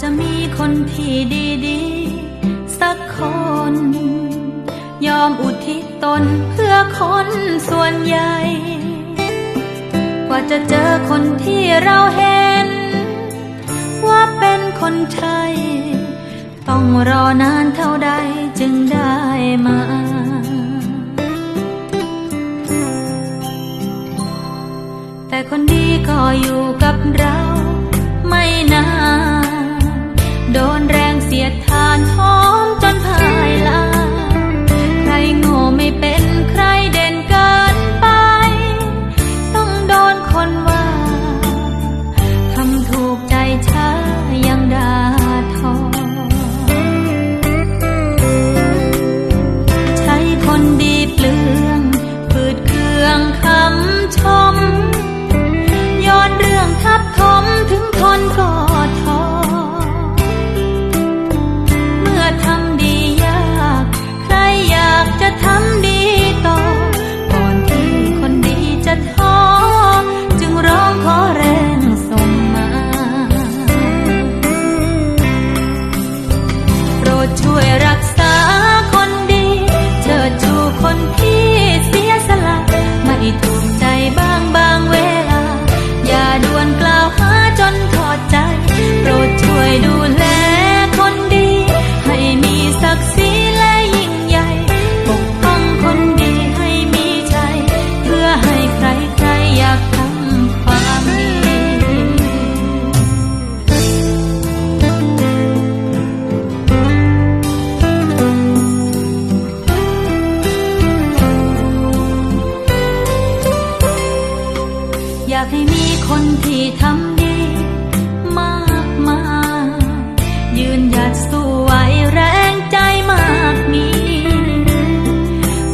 จะมีคนที่ดีๆ สักคน ยอมอุทิศตนเพื่อคนส่วนใหญ่ กว่าจะเจอคนที่เราเห็น ว่าเป็นคนไทยต้องรอนานเท่าใดจึงได้มาแต่คนดีก็อยู่กับเรา ไม่นานากให้มีคนที่ทำดี มากมายยืนหยัดสู้ไหวแรงใจมากมี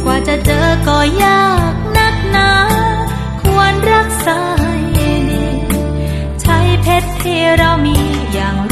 กว่าจะเจอก็ยากนักหนา ควรรักษาใช้เพชรที่เรามีอย่าง